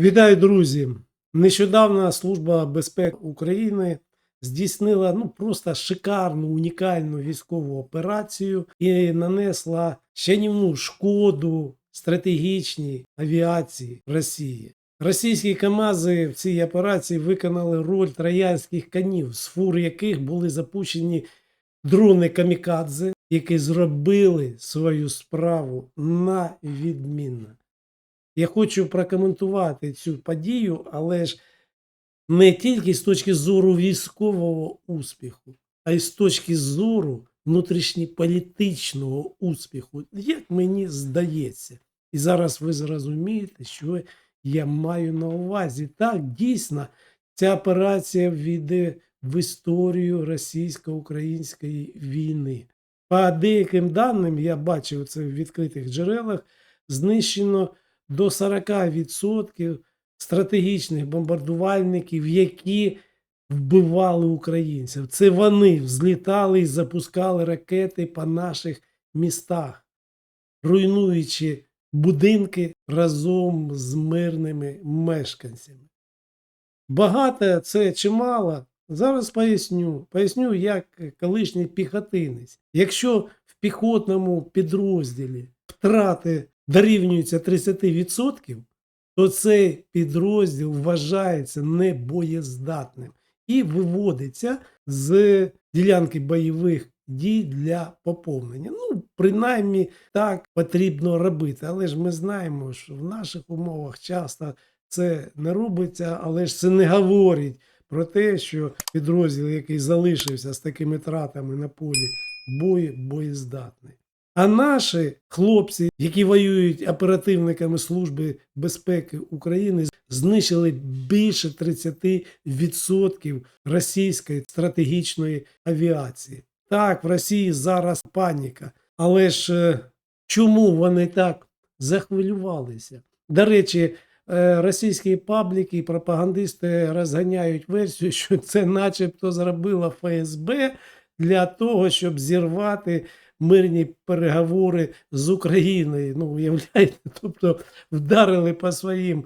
Вітаю, друзі! Нещодавно Служба безпеки України здійснила ну просто шикарну унікальну військову операцію і нанесла щанівну шкоду стратегічній авіації Росії. Російські КАМАЗи в цій операції виконали роль троянських конів, з фур яких були запущені дрони камікадзе, які зробили свою справу на відмінно. Я хочу прокоментувати цю подію, але ж не тільки з точки зору військового успіху, а й з точки зору внутрішньополітичного успіху, як мені здається. І зараз ви зрозумієте, що я маю на увазі. Так, дійсно, ця операція війде в історію російсько-української війни. По деяким даним, я бачив це в відкритих джерелах, знищено до 40% стратегічних бомбардувальників, які вбивали українців. Це вони взлітали і запускали ракети по наших містах, руйнуючи будинки разом з мирними мешканцями. Багато це чи мало? Зараз поясню. Поясню, як колишній піхотинець. Якщо в піхотному підрозділі втрати дорівнюються 30%, то цей підрозділ вважається небоєздатним і виводиться з ділянки бойових дій для поповнення. Ну, принаймні так потрібно робити. Але ж ми знаємо, що в наших умовах часто це не робиться, але ж це не говорить про те, що підрозділ, який залишився з такими тратами на полі бою, боєздатний. А наші хлопці, які воюють оперативниками Служби безпеки України, знищили більше 30% російської стратегічної авіації. Так, в Росії зараз паніка. Але ж е, чому вони так захвилювалися? До речі, е, російські пабліки і пропагандисти розганяють версію, що це начебто зробила ФСБ для того, щоб зірвати мирні переговори з Україною. Ну, уявляєте, тобто вдарили по своїм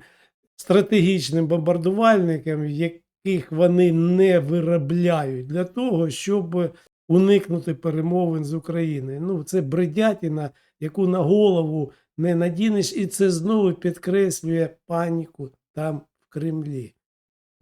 стратегічним бомбардувальникам, яких вони не виробляють для того, щоб уникнути перемовин з Україною. Ну, це бредятіна, яку на голову не надінеш, і це знову підкреслює паніку там в Кремлі.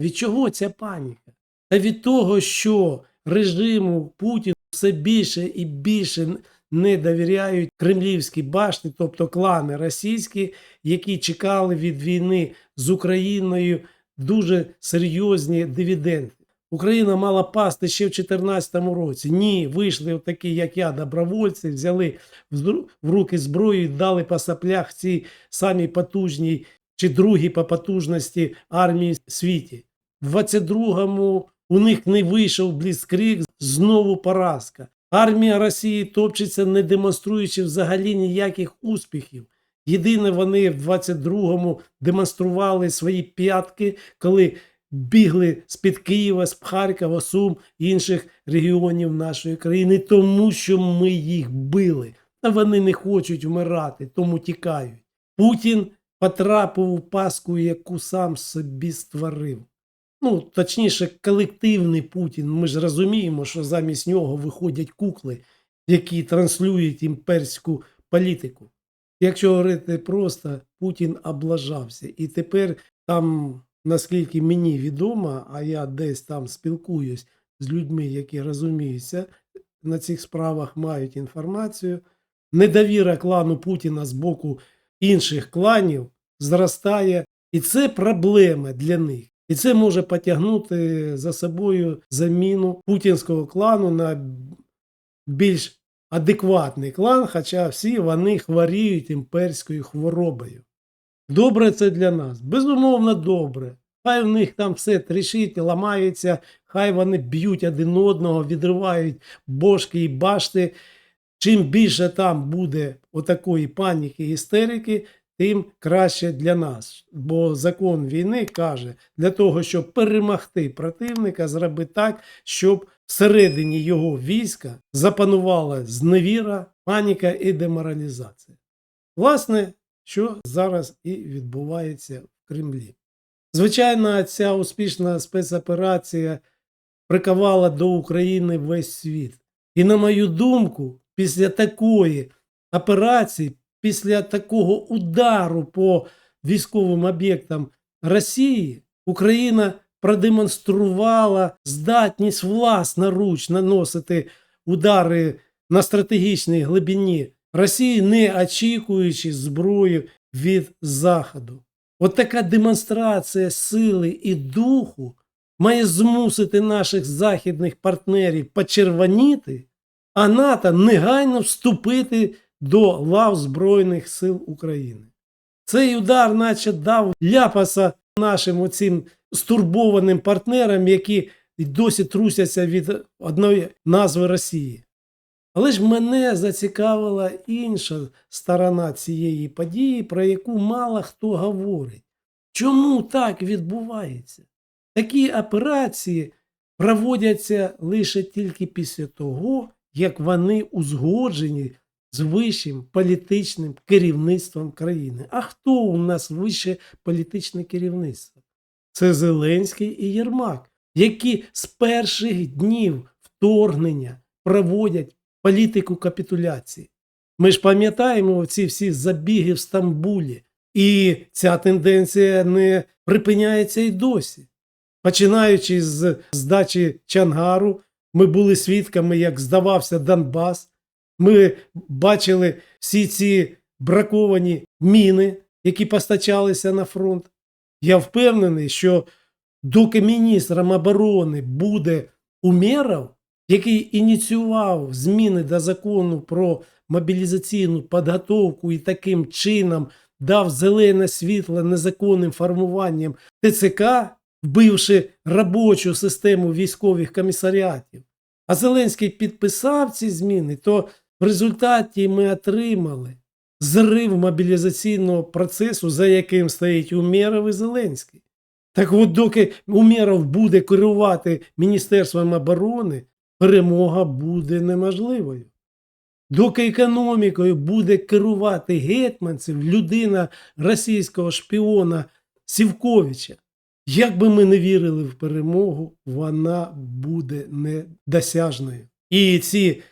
Від чого ця паніка? Та від того, що режиму Путіна все більше і більше не довіряють кремлівські башти, тобто клани російські, які чекали від війни з Україною дуже серйозні дивіденди. Україна мала пасти ще в 2014 році. Ні, вийшли такі, як я, добровольці, взяли в руки зброю і дали по саплях цій самій потужній чи другій по потужності армії світі. В 22-му у них не вийшов бліскрик, знову поразка. Армія Росії топчеться, не демонструючи взагалі ніяких успіхів. Єдине, вони в 22-му демонстрували свої п'ятки, коли бігли з-під Києва, з Харкова, Сум і інших регіонів нашої країни, тому що ми їх били. А вони не хочуть вмирати, тому тікають. Путін потрапив у паску, яку сам собі створив. Ну, точніше, колективний Путін. Ми ж розуміємо, що замість нього виходять кукли, які транслюють імперську політику. Якщо говорити просто, Путін облажався. І тепер там, наскільки мені відомо, а я десь там спілкуюсь з людьми, які розуміються на цих справах, мають інформацію. Недовіра клану Путіна з боку інших кланів зростає, і це проблема для них. І це може потягнути за собою заміну путінського клану на більш адекватний клан, хоча всі вони хворіють імперською хворобою. Добре це для нас, безумовно, добре. Хай в них там все трішить, ламається, хай вони б'ють один одного, відривають бошки і башти. Чим більше там буде отакої паніки і істерики, тим краще для нас. Бо закон війни каже, для того, щоб перемогти противника, зроби так, щоб всередині його війська запанувала зневіра, паніка і деморалізація. Власне, що зараз і відбувається в Кремлі. Звичайно, ця успішна спецоперація приковала до України весь світ. І на мою думку, після такої операції, після такого удару по військовим об'єктам Росії, Україна продемонструвала здатність власноруч наносити удари на стратегічній глибині Росії, не очікуючи зброї від Заходу. От така демонстрація сили і духу має змусити наших західних партнерів почервоніти, а НАТО негайно вступити до лав Збройних сил України. Цей удар, наче дав ляпаса нашим оцим стурбованим партнерам, які досі трусяться від одної назви Росії. Але ж мене зацікавила інша сторона цієї події, про яку мало хто говорить. Чому так відбувається? Такі операції проводяться лише тільки після того, як вони узгоджені з вищим політичним керівництвом країни. А хто у нас вище політичне керівництво? Це Зеленський і Єрмак, які з перших днів вторгнення проводять політику капітуляції. Ми ж пам'ятаємо ці всі забіги в Стамбулі, і ця тенденція не припиняється й досі. Починаючи з здачі Чангару, ми були свідками, як здавався Донбас. Ми бачили всі ці браковані міни, які постачалися на фронт. Я впевнений, що доки міністром оборони буде Умєров, який ініціював зміни до закону про мобілізаційну підготовку і таким чином дав зелене світло незаконним формуванням ТЦК, вбивши робочу систему військових комісаріатів. А Зеленський підписав ці зміни, то в результаті ми отримали зрив мобілізаційного процесу, за яким стоїть Умєров і Зеленський. Так от, доки Умєров буде керувати Міністерством оборони, перемога буде неможливою. Доки економікою буде керувати гетьманцев, людина російського шпіона Сівковича, як би ми не вірили в перемогу, вона буде недосяжною. І ці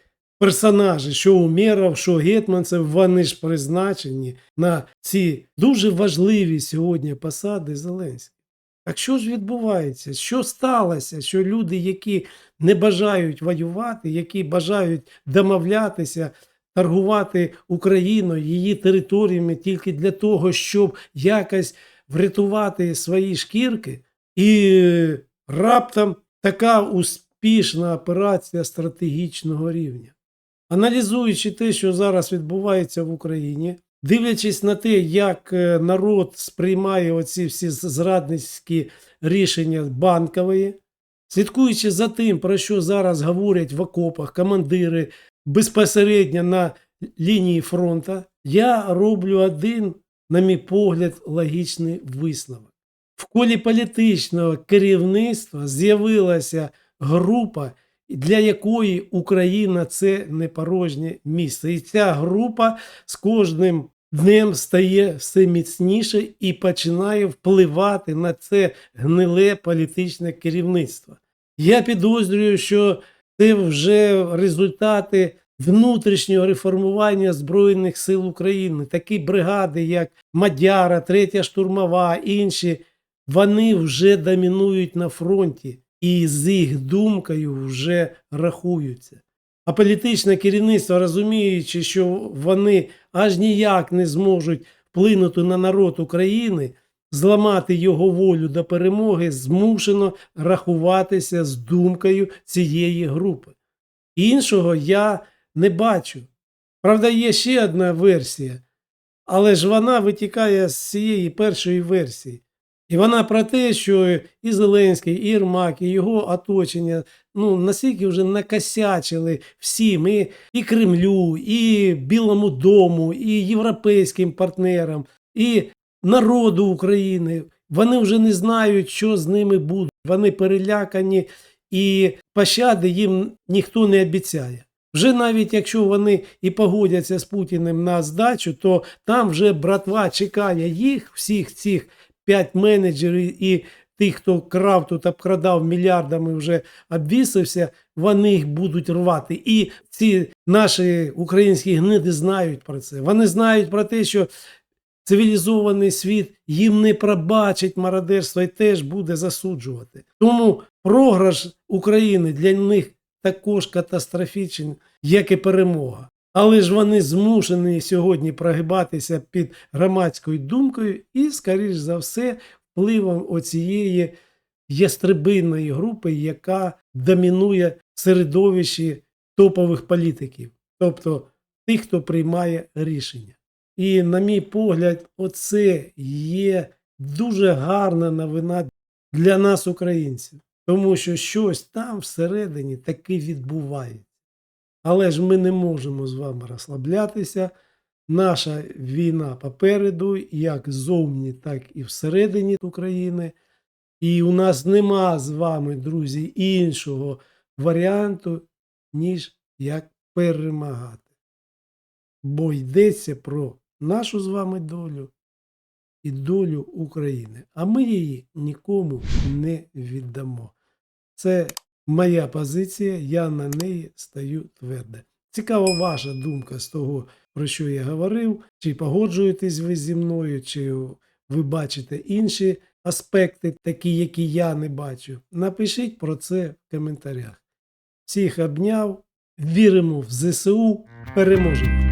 персонажі, що Умєров, що Гетманцев, вони ж призначені на ці дуже важливі сьогодні посади Зеленського. Так що ж відбувається? Що сталося? Що люди, які не бажають воювати, які бажають домовлятися, торгувати Україною, її територіями тільки для того, щоб якось врятувати свої шкірки, і раптом така успішна операція стратегічного рівня. Аналізуючи те, що зараз відбувається в Україні, дивлячись на те, як е, народ сприймає оці всі зрадницькі рішення банкової, слідкуючи за тим, про що зараз говорять в окопах командири безпосередньо на лінії фронту, я роблю один, на мій погляд, логічний висновок. В колі політичного керівництва з'явилася група, для якої Україна це не порожнє місце. І ця група з кожним днем стає все міцніше і починає впливати на це гниле політичне керівництво. Я підозрюю, що це вже результати внутрішнього реформування Збройних сил України. Такі бригади, як Мадяра, Третя штурмова, інші, вони вже домінують на фронті і з їх думкою вже рахуються. А політичне керівництво, розуміючи, що вони аж ніяк не зможуть вплинути на народ України, зламати його волю до перемоги, змушено рахуватися з думкою цієї групи. Іншого я не бачу. Правда, є ще одна версія, але ж вона витікає з цієї першої версії. І вона про те, що і Зеленський, і Єрмак, і його оточення ну, настільки вже накосячили всім, і, і Кремлю, і Білому дому, і європейським партнерам, і народу України. Вони вже не знають, що з ними буде. Вони перелякані, і пощади їм ніхто не обіцяє. Вже навіть якщо вони і погодяться з Путіним на здачу, то там вже братва чекає їх, всіх цих 5 менеджерів і тих, хто крав тут, обкрадав мільярдами, вже обвісився, вони їх будуть рвати. І ці наші українські гниди знають про це. Вони знають про те, що цивілізований світ їм не пробачить мародерство і теж буде засуджувати. Тому програш України для них також катастрофічний, як і перемога. Але ж вони змушені сьогодні прогибатися під громадською думкою і, скоріш за все, впливом оцієї ястребинної групи, яка домінує в середовищі топових політиків, тобто тих, хто приймає рішення. І, на мій погляд, оце є дуже гарна новина для нас, українців, тому що щось там всередині таки відбувається. Але ж ми не можемо з вами розслаблятися. Наша війна попереду, як ззовні, так і всередині України. І у нас нема з вами, друзі, іншого варіанту, ніж як перемагати. Бо йдеться про нашу з вами долю і долю України. А ми її нікому не віддамо. Це моя позиція, я на неї стою твердо. Цікава ваша думка з того, про що я говорив. Чи погоджуєтесь ви зі мною, чи ви бачите інші аспекти, такі, які я не бачу. Напишіть про це в коментарях. Всіх обняв, віримо в ЗСУ, переможемо!